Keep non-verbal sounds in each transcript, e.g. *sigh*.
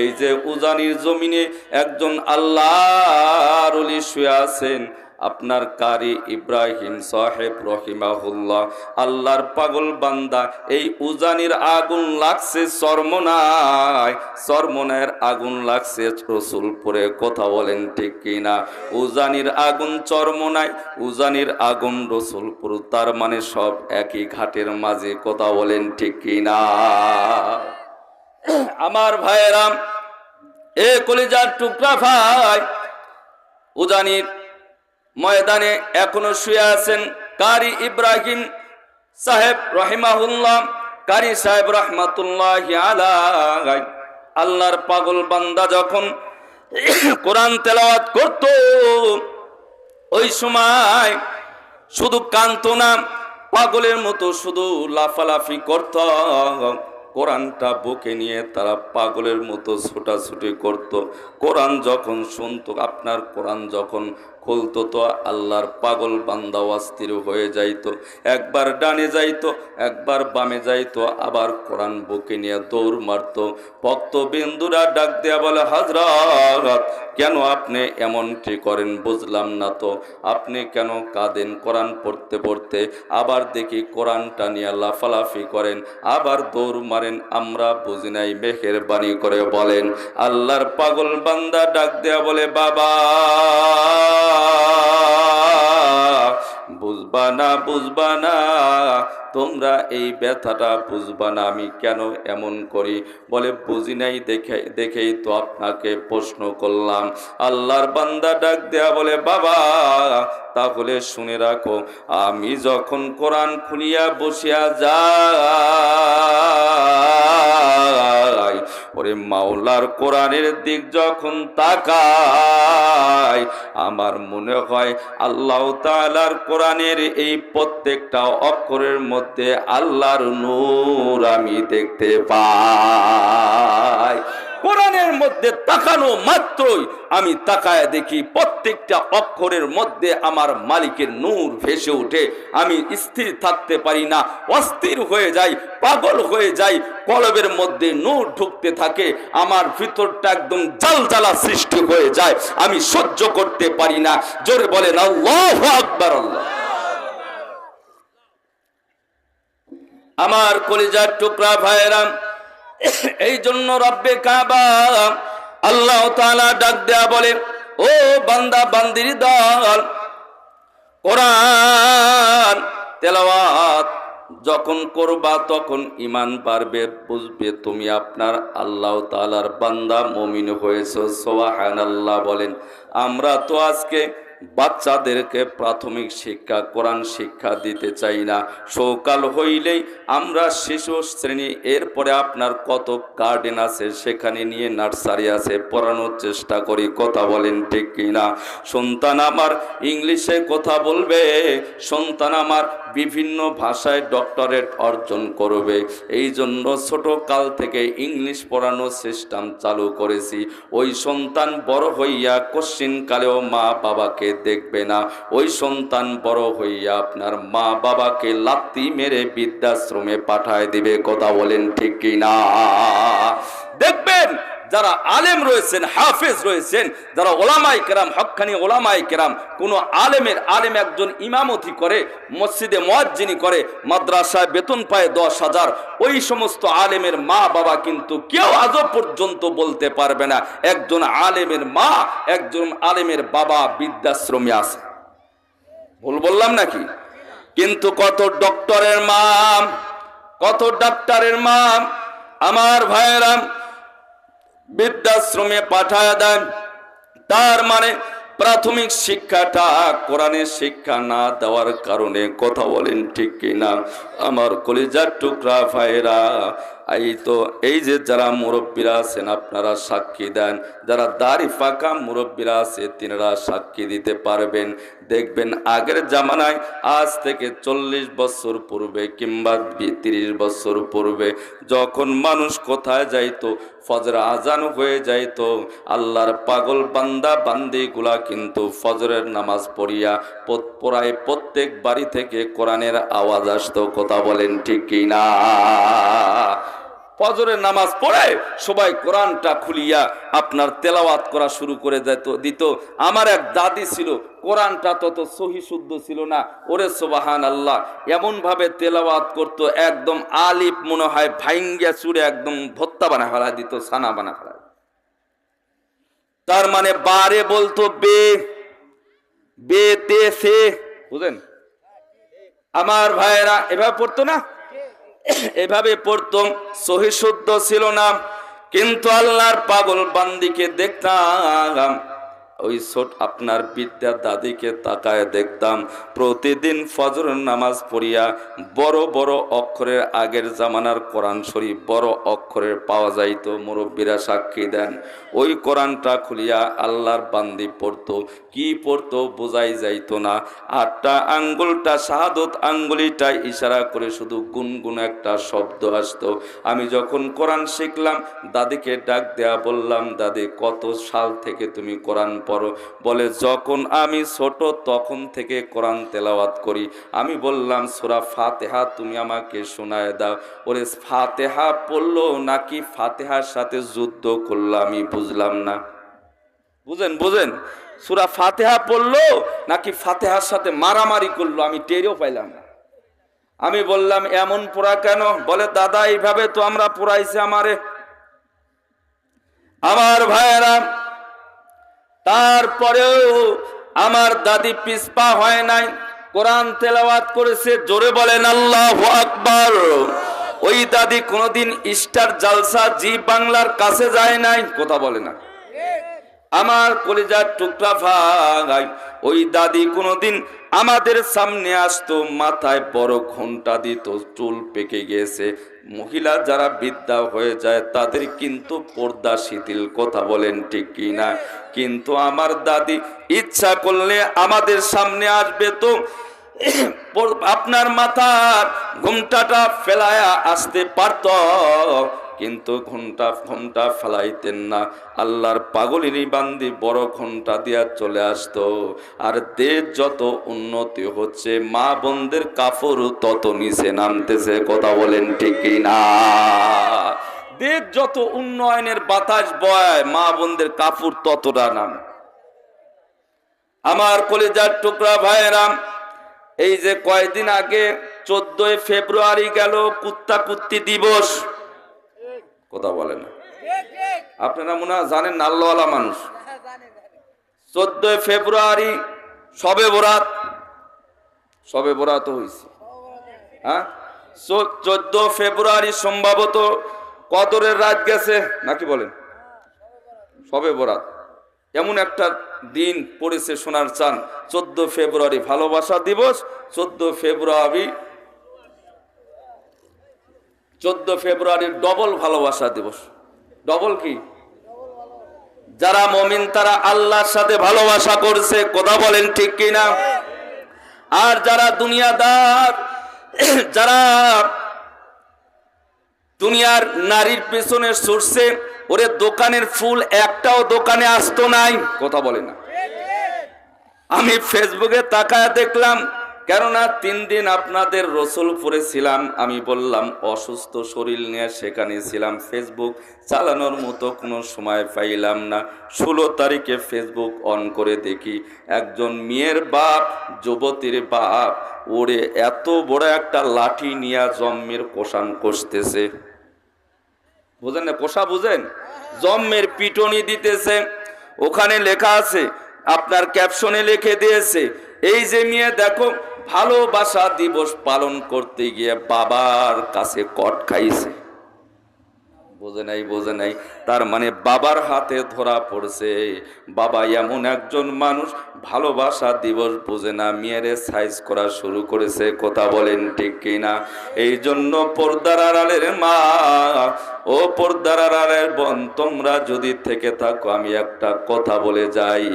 এই যে উজানির জমিনে একজন আল্লাহর অলি শুয়ে আছেন, আপনার কারি ইব্রাহিম সাহেব রহিমাহুল্লাহ। আল্লাহর পাগল বান্দা, এই উজানির আগুন লাগছে চর্মনায়, চর্মনায়ের আগুন লাগছে রসুলপুরে, কথা বলেন ঠিক কিনা? উজানির আগুন চর্মনায়, উজানির আগুন রসুলপুর, তার মানে সব একই ঘাটের মাঝে, কথা বলেন ঠিক কিনা? আমার ভাইয়েরাম এ কলিজার টুকরা ভাই, উজানির ময়দানে এখনও শুয়ে আছেন কারি ইব্রাহিম সাহেব রহিমাহুল্লাহ, কারি সাহেব রহমাতুল্লাহ আলাই আল্লাহর পাগল বান্দা যখন কোরআন তেলাওয়াত করত, ওই সময় শুধু কান্ত না, পাগলের মতো শুধু লাফালাফি করত। কোরআনটা বুকে নিয়ে তারা পাগলের মতো ছোটাছুটি করত। কোরআন যখন শুনত, আপনার কোরআন যখন খুলতো তো আল্লাহর পাগল বান্দা অস্থির হয়ে যাইত। একবার ডানে যাইত, একবার বামে যাইতো, আবার কোরআন বুকে নিয়ে দৌড় মারতো। ভক্ত বিন্দুরা ডাক দেয়া বলে, হাজরাত, কেন আপনি এমনটি করেন? বুঝলাম না তো। আপনি কেন কাঁদেন কোরআন পড়তে পড়তে? আবার দেখি কোরআনটা নিয়ে লাফালাফি করেন, আবার দৌড় মারেন আমরা বুঝি নাই মেঘের বাণী করে বলেন। আল্লাহর পাগল বান্দা ডাক দেয়া বলে বাবা! বুঝবা না বুঝবা না। তোমরা এই ব্যথাটা বুঝবা না, আমি কেন এমন করি? বলে, বুঝি নাই দেখে, দেখেই তো আপনাকে প্রশ্ন করলাম। আল্লাহর বান্দা ডাক দেয়া বলে, বাবা, তাহলে শুনে রাখো, আমি যখন কোরআন খুলিয়া বসিয়া যাই ওরে মাওলার কোরআনের দিক যখন তাকাই আমার মনে হয় আল্লাহ তালার কোরআনের এই প্রত্যেকটা অক্ষরের মধ্যে আল্লাহর নূর আমি দেখতে পাই। কোরআনের মধ্যে তাকানো মাত্রই আমি তাকায় দেখি প্রত্যেকটা অক্ষরের মধ্যে আমার মালিকের নূর ভেসে ওঠে। আমি স্থির থাকতে পারি না, অস্থির হয়ে যাই, পাগল হয়ে যাই, কলবের মধ্যে নূর ঢুকতে থাকে, আমার ভিতরটা একদম জাল জ্বালা সৃষ্টি হয়ে যায়, আমি সহ্য করতে পারি না। জোরে বলেন, আল্লাহ আকবার, আল্লাহ আমার কলিজার টুকরা ভাইয়েরাম এই জন্য রব্বে কাবা আল্লাহ তাআলা ডাক দেয়া বলে, ও বান্দা, বান্দির দল, কোরআন তেলাওয়াত যখন করবা তখন ইমান পারবে, বুঝবে তুমি আপনার আল্লাহ তালার বান্দা, মমিন হয়েছো। সোয়াহান আল্লাহ বলেন। আমরা তো আজকে বাচ্চাদেরকে প্রাথমিক শিক্ষা, কোরআন শিক্ষা দিতে চাই না। সকাল হইলেই আমরা শিশু শ্রেণি, এরপরে আপনার কত গার্ডেন আছে, সেখানে নিয়ে নার্সারি আছে, পড়ানোর চেষ্টা করি, কথা বলেন ঠিক কিনা? সন্তান আমার ইংলিশে কথা বলবে, সন্তান আমার বিভিন্ন ভাষায় ডক্টরেট অর্জন করবে। এই জন্য ছোট কাল থেকে ইংলিশ পড়ানোর সিস্টেম চালু করেছি। ওই সন্তান বড় হইয়া কোশ্চিন কালেও মা বাবাকে দেখবে না। ওই সন্তান বড় হইয়া আপনার মা বাবাকে লাত্তি মেরে বৃদ্ধাশ্রমে পাঠায় দিবে। কথা বলেন ঠিক কিনা? দেখবেন যারা আলেম রয়েছেন, হাফেজ রয়েছেন, যারা ওলামাই কেরাম হক্কানি ওলামাই কেরাম, কোনো আলেমের আলেম একজন ইমামতি করে, মসজিদে মোয়াজ্জিনি করে, মাদ্রাসায় বেতন পায় দশ হাজার, ওই সমস্ত আলেমের মা বাবা কিন্তু কেউ আজও পর্যন্ত বলতে পারবে না। একজন আলেমের মা, একজন আলেমের বাবা বৃদ্ধাশ্রমে আছে। ভুল বললাম নাকি? কিন্তু কত ডক্টরের মা, কত ডাক্তারের মা, আমার ভাইয়েরাম বৃদ্ধাশ্রমে পাঠায় দেন। তার মানে প্রাথমিক শিক্ষাটা কোরআনের শিক্ষা না দেওয়ার কারণে কথা বলেন ঠিক কিনা? আমার কলিজার টুকরা ভাইরা এই তো এই যে যারা মুরব্বীরা আছেন, আপনারা সাক্ষী দেন। যারা দাড়ি ফাঁকা মুরব্বীরা আছে, তিনারা সাক্ষী দিতে পারবেন। দেখবেন আগের জামানায় আজ থেকে চল্লিশ বছর পূর্বে কিংবা তিরিশ বছর পূর্বে যখন মানুষ কোথায় যাইতো ফজর আজান হয়ে যাইত আল্লাহর পাগল বান্দা বান্দিগুলা কিন্তু ফজরের নামাজ পড়িয়া পড়ায় প্রত্যেক বাড়ি থেকে কোরআনের আওয়াজ আসতো, কথা বলেন ঠিক কিনা? ফজরের নামাজ পড়ে সবাই কোরআনটা খুলিয়া আপনার তেলাওয়াত করা শুরু করে দিত দিত। আমার এক দাদি ছিল, কোরআনটা তত সহি শুদ্ধ ছিল না। ওরে সোবাহান আল্লাহ এমনভাবে তেলাওয়াত করত, একদম আলিফ মনে হয় ভাইঙ্গা চুড়ে একদম ভত্তা বানা ফেলা দিত সানা বানা ফেলা তার মানে বারে বলতো, বে বে তে সে, বুঝেন? আমার ভাইয়েরা এভাবে পড়তো না? এভাবে পড়তম সহি শুদ্ধ ছিল না কিন্তু আল্লাহর পাগল বান্দিকে দেখতাম। ওই ছোট আপনার বিদ্যা দাদিকে তাকায় দেখতাম। প্রতিদিন ফজর নামাজ পড়িয়া বড় বড় অক্ষরের আগের জামানার কোরআন শরীফ বড় অক্ষরের পাওয়া যাইতো, মুরব্বীরা সাক্ষী দেন। ওই কোরআনটা খুলিয়া আল্লাহর বান্দি পড়তো, কি পড়তো বোঝাই যাইতো না। আটটা আঙ্গুলটা, শাহাদত আঙ্গুলিটা ইশারা করে শুধু গুনগুন একটা শব্দ আসতো। আমি যখন কোরআন শিখলাম, দাদিকে ডাক দেয়া বললাম, দাদি, কত সাল থেকে তুমি কোরআন পড়ো। বলে, যখন আমি ছোট তখন থেকে কোরআন তেলাওয়াত করি। আমি বললাম, সোরা ফাতেহা, তুমি আমাকে শোনায় দাও। ওরে, ফাতেহা পড়ল নাকি ফাতেহার সাথে যুদ্ধ করল আমি বুঝলাম না। বুঝেন বুঝেন? সুরা ফাতেহা পড়ল নাকি ফাতেহার সাথে মারামারি করল আমি টেরও পাইলাম না। আমি বললাম, এমন পোড়া কেন? বলে, দাদা, এইভাবে তো আমরা পোড়াইছি আমারে। আমার ভাইয়েরা তারপরেও আমার দাদি পিসপা হয় নাই। কোরআন তেলাওয়াত করেছে, জোরে বলেন, আল্লাহ আকবার। ওই দাদি কোনোদিন স্টার জালসা জি বাংলার কাছে যায় নাই, কথা বলে না। আমার কলিজার টুকরা ভাই ওই দাদি কোনোদিন আমাদের সামনে আসতো, মাথায় বড় ঘণ্টা দিত, চুল পেকে গিয়েছে। মহিলা যারা বিদ্যা হয়ে যায়, তাদের কিন্তু পর্দা শিথিল, কথা বলেন ঠিক কি না কিন্তু আমার দাদি, ইচ্ছা করলে আমাদের সামনে আসবে তো। *clears throat* আপনার মাথার ঘুমটাটা ফেলায়া আসতে পারত। কিন্তু ঘণ্টা ঘণ্টা ফেলাইতেন না। আল্লাহর পাগলিনী বান্দি বড় ঘণ্টা দিয়া চলে আসতো। আর দেশ যত উন্নতি হচ্ছে, মা বোনদের কাপড় তত নিচে নামতেছে, কথা বলেন ঠিকই না? দেশ যত উন্নয়নের বাতাস বয়, মা বোনদের কাপড় ততটা নামে। আমার কলেজার টুকরা ভাইয়েরাম এই যে কয়দিন আগে চোদ্দই ফেব্রুয়ারি গেল কুত্তা কুত্তি দিবস। কথা বলে না। আপনারা মনে জানেন নাল্লাওয়ালা মানুষ। চোদ্দই ফেব্রুয়ারি সবে বরাত। সবে বরাত হয়েছে হ্যাঁ? চোদ্দ ফেব্রুয়ারি সম্ভবত কদরের রাত গেছে, নাকি বলেন? সবে বরাত। এমন একটা দিন পড়েছে সোনার চান। চোদ্দ ফেব্রুয়ারি ভালোবাসা দিবস চোদ্দ ফেব্রুয়ারি চোদ্দ ফেব্রুয়ারির ডবল ভালোবাসা দিবস। ডবল কি? যারা মমিন, তারা আল্লাহর সাথে ভালোবাসা করছে, কথা বলেন ঠিক কিনা? আর যারা দুনিয়াদার, *clears throat* যারা দুনিয়ার নারীর পেছনে সরছে ওরে দোকানের ফুল একটাও দোকানে আসতো নাই, কথা বলে না। আমি ফেসবুকে তাকায় দেখলাম কেননা তিন দিন আপনাদের রসুলপুরে ছিলাম, আমি বললাম, অসুস্থ শরীর নিয়ে সেখানে ছিলাম ফেসবুক চালানোর মতো কোনো সময় পাইলাম না। ষোলো তারিখে ফেসবুক অন করে দেখি, একজন মেয়ের বাপ, যুবতীর বাপ, ওরে এত বড় একটা লাঠি নিয়ে জম্মের কোষান কষতেছে। বুঝেন না, কোষা বুঝেন? জম্মের পিটনি দিতেছে, ওখানে লেখা আছে, আপনার ক্যাপশনে লিখে দিয়েছে, এই যে মেয়ে দেখো ভালোবাসা দিবস পালন করতে গিয়ে বাবার কাছে কট খাইছে। বোঝে নাই বোঝে নাই। তার মানে বাবার হাতে ধরা পড়ছে। বাবা এমন একজন মানুষ, ভালোবাসা দিবস বোঝে না, মেয়েরে সাইজ করা শুরু করেছে। কথা বলেন ঠিক কিনা? এই জন্য পর্দার আড়ালের মা ও পর্দার আড়ালের বোন, তোমরা যদি থেকে থাকো, আমি একটা কথা বলে যাই।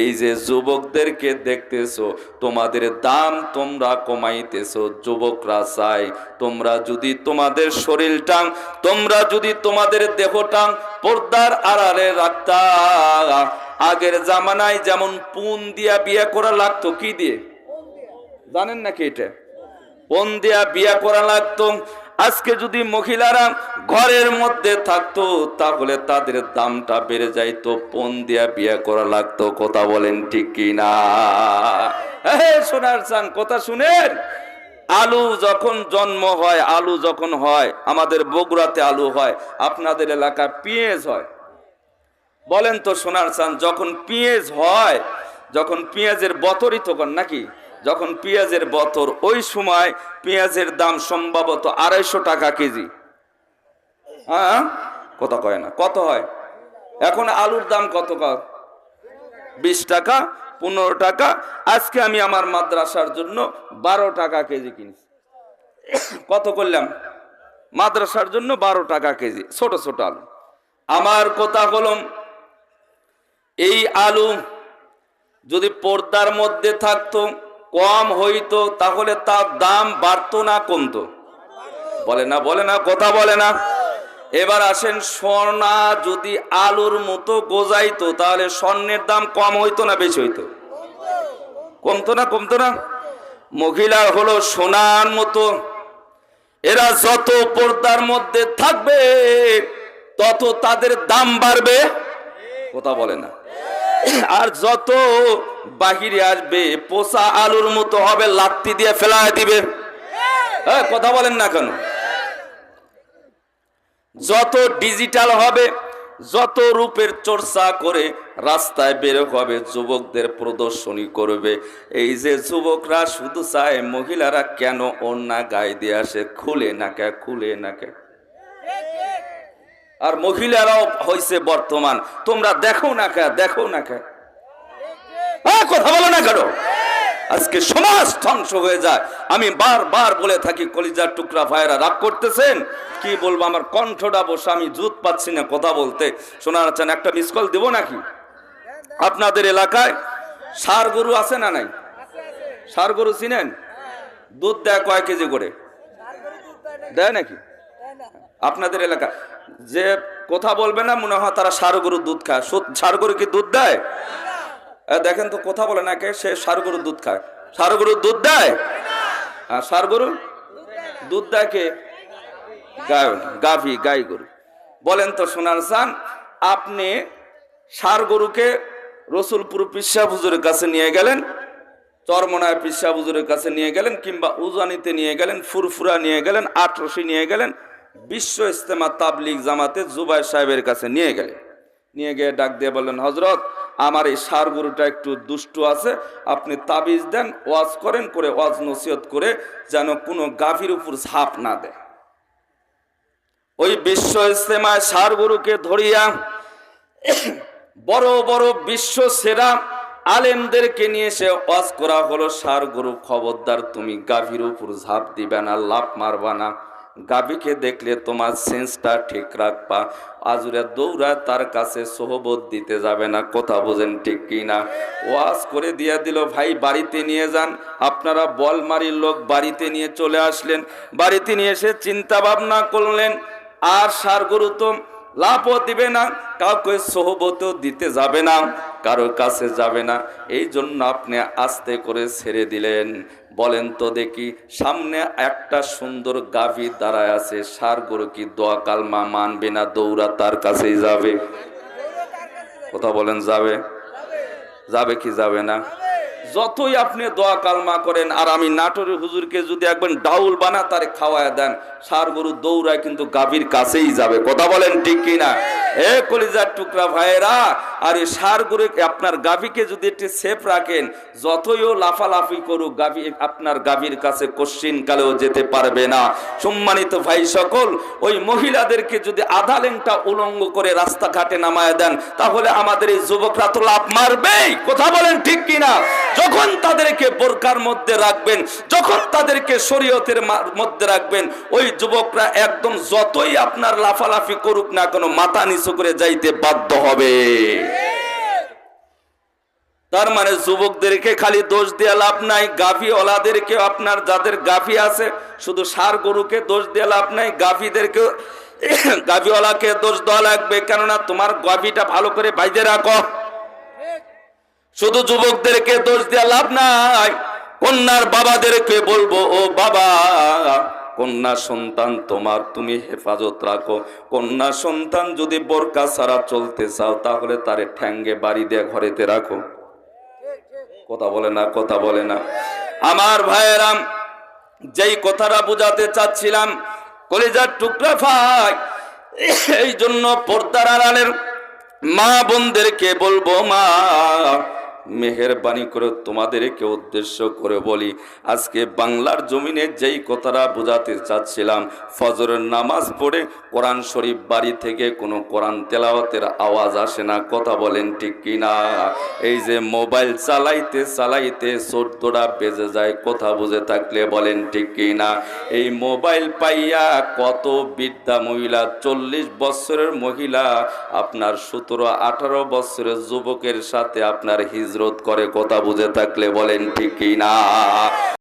এই যে যুবকদেরকে দেখতেছো, তোমাদের দাম তোমরা কমাইতেছো, যুবকরা চাই তোমরা যদি তোমাদের শরীরটা তোমরা যদি তোমাদের দেহটা পর্দার আড়ালে রাখতা। আগের জামানায় যেমন পুন দিয়া বিয়ে করা লাগতো, কি দিয়ে? জানেন নাকি এটা? পন দিয়া বিয়া করা লাগতো। আজকে যদি মহিলারা ঘরের মধ্যে থাকতো, তাহলে তাদের দামটা বেড়ে যাইতো পণ দিয়া বিয়া করা লাগতো। কথা বলেন ঠিক কি না হ্যাঁ শোনার চান কথা শুনেন? আলু যখন জন্ম হয়, আলু যখন হয়, আমাদের বগুড়াতে আলু হয়, আপনাদের এলাকায় পেঁয়াজ হয়। বলেন তো সোনার চান যখন পেঁয়াজ হয়, যখন পেঁয়াজের বতরই তখন নাকি? যখন পেঁয়াজের বতর, ওই সময় পেঁয়াজের দাম সম্ভবত আড়াইশো টাকা কেজি। হ্যাঁ? কত কয় না, কত হয়? এখন আলুর দাম কত বিশ টাকা পনেরো টাকা। আজকে আমি আমার মাদ্রাসার জন্য বারো টাকা কেজি কিনছি। কত করলাম? মাদ্রাসার জন্য বারো টাকা কেজি, ছোট ছোট আলু। আমার কথা হলো, এই আলু যদি পর্দার মধ্যে থাকতো, কম হইতো, তাহলে তার দাম বাড়তো না, কমতো। বলে না বলে না, কথা বলে না। এবার আসেন, সোনা যদি আলুর মতো গোজাইতো, তাহলে স্বর্ণের দাম কম হইতো না বেশি হইতো? কমতো না কমতো না? মহিলা হলো সোনার মতো। এরা যত পর্দার মধ্যে থাকবে, তত তাদের দাম বাড়বে। কথা বলে না। আর যত বাহিরে আসবে, পোষা আলুর মতো হবে, লাত্তি দিয়ে ফেলায় দিবে। হ্যাঁ কথা বলেন না কেন? যত ডিজিটাল হবে যত রূপের চর্চা করে রাস্তায় বের হবে যুবকদের প্রদর্শনী করবে। এই যে যুবকরা শুধু চায় মহিলারা কেন অন্যা গায়ে দিয়ে আসে? খুলে না কে খুলে না কে আর মহিলারাও হয়েছে বর্তমান। তোমরা দেখো না কে দেখো না কে হ্যাঁ, কথা বলো না কেন? আজকে সমাজ ধ্বংস হয়ে যায়। আমি বারবার বলে থাকি, কলিজার টুকরা ভাইরা রাগ করতেছেন? কি বলব, আমার কণ্ঠটা বসে, আমি জুত পাচ্ছি না কথা বলতে। শোনা যাচ্ছেন একটা মিস কল দেবো নাকি? আপনাদের এলাকায় সার গরু আছে না নাই? সার গরু চিনেন? দুধ দেয় কয় কেজি করে? দেয় নাকি? আপনাদের এলাকা যে কথা বলবে না, মনে হয় তারা সার গরুর দুধ খায়। সার গরু কি দুধ দেয়? দেখেন তো কথা বলে না কে সে ষাঁড় গরুর দুধ খায়। ষাঁড় গরুর দুধ দেয়? হ্যাঁ ষাঁড় গরু দুধ দেয় কে? গায় গাভী, গাই গরু। বলেন তো সোনার সান, আপনি ষাঁড় গরুকে রসুলপুর পিসা হুজুরের কাছে নিয়ে গেলেন, চরমনায় পিসা হুজুরের কাছে নিয়ে গেলেন, কিংবা উজানিতে নিয়ে গেলেন, ফুরফুরা নিয়ে গেলেন, আটরশি নিয়ে গেলেন, বিশ্ব ইস্তেমা তাবলিগ জামাতে জুবাই সাহেবের কাছে নিয়ে গেলেন। নিয়ে গিয়ে ডাক দিয়ে বললেন হজরত আমার এই সার গরুটা একটু দুষ্টু আছে, আপনি তাবিজ দেন, ওয়াজ করেন, করে ওয়াজ নসিহত করে যেন কোনো গাভীর উপর ঝাঁপ না দেয়। ওই বিশ্ব ইস্তেমায় সার গরুকে ধরিয়া বড় বড় বিশ্ব সেরা আলেমদেরকে নিয়ে এসে ওয়াজ করা হলো, সার গরু খবরদার, তুমি গাভীর উপর ঝাঁপ দিবে না লাভ মারবা না। গাভীকে দেখলে তোমার সেন্সটা ঠিক রাখবা। আজুরে দৌড়া, তার কাছে সোহবত দিতে যাবে না। কথা বোঝেন ঠিক কি না ওয়াজ করে দিয়ে দিল, ভাই, বাড়িতে নিয়ে যান। আপনারা বলমারির লোক বাড়িতে নিয়ে চলে আসলেন। বাড়িতে নিয়ে এসে চিন্তা ভাবনা করলেন, আর সার গরু তো লাভও দিবে না, কাউকে সহবতও দিতে যাবে না কারোর কাছে যাবে না। এই জন্য আপনি আস্তে করে ছেড়ে দিলেন। বলেন তো দেখি, সামনে একটা সুন্দর গাভী দাঁড়ায় আছে, সার গরু কি দোয়া কালমা মানবে না, দৌড়া তার কাছেই যাবে? কথা বলেন, যাবে? যাবে কি যাবে না? যতই আপনি দোয়া কালমা করেন, আর আমি নাটোরের হুজুরকে যদি একবার ডাউল বানা, তারে খাওয়ায় দেন, সার গরু দৌড়ায় কিন্তু গাভীর কাছেই যাবে। কথা বলেন ঠিক কিনা? এ কলিজার টুকরা ভাইয়েরা, আর এই সার গরু আপনার গাভীকে যদি একটু সেফ রাখেন, যতই ও লাফালাফি করুক, গাভী আপনার গাভীর কাছে কোশ্চিন কালেও যেতে পারবে না। সম্মানিত ভাই সকল, ওই মহিলাদেরকে যদি আধা লেংটা উলঙ্গ করে রাস্তাঘাটে নামায় দেন, তাহলে আমাদের এই যুবকরা তো লাভ মারবেই। কথা বলেন ঠিক কিনা? যখন তাদেরকে বোরকার মধ্যে রাখবেন, যখন তাদেরকে শরীয়তের মধ্যে রাখবেন, ওই যুবকরা একদম যতই আপনার লাফালাফি করুক না কোনো, মাথা নিচু করে যাইতে বাধ্য হবে। তার মানে যুবকদেরকে খালি দোষ দিয়ে লাভ নাই গাভী ওলাদেরকে আপনার যাদের গাভী আছে, শুধু সার গরুকে দোষ দিয়ে লাভ নাই গাভীদেরকে গাভীওয়ালাকে দোষ দেওয়া লাগবে। কেননা তোমার গাভীটা ভালো করে বাইজে রাখো। শুধু যুবকদেরকে দোষ দেওয়া লাভ নাই। কন্যার বাবাদেরকে বলব, ও বাবা, কন্যা সন্তান তোমার তুমি হেফাজত রাখো। কন্যা সন্তান যদি বোরকা ছাড়া চলতে চাও, তাহলে তারে ঠ্যাঙ্গে বাড়ি দিয়ে ঘরেতে রাখো। কথা বলে না, কথা বলে না। আমার ভাইয়েরাম যেই কথাটা বুঝাতে চাচ্ছিলাম, কলিজার টুকরা ভাই, এই জন্য পর্দার আড়ালের মা বোনদেরকে বলব, মা মেহেরবানি করে তোমাদেরকে উদ্দেশ্য করে বলি, আজকে বাংলার জমিনে যেই কথাটা বোঝাতে চাচ্ছিলাম, ফজরের নামাজ পড়ে কোরআন শরীফ বাড়ি থেকে কোনো কোরআন তেলাওয়াতের আওয়াজ আসে না, কথা বলেন ঠিক কিনা? এই যে মোবাইল চালাইতে চালাইতে চোদ্দটা বেজে যায়, কথা বুঝে থাকলে বলেন ঠিক কিনা? এই মোবাইল পাইয়া কত বৃদ্ধা মহিলা, চল্লিশ বছরের মহিলা, আপনার সতেরো আঠারো বছরের যুবকের সাথে আপনার হিজরত করে কথা বুঝে থাকলে বলেন ঠিক কিনা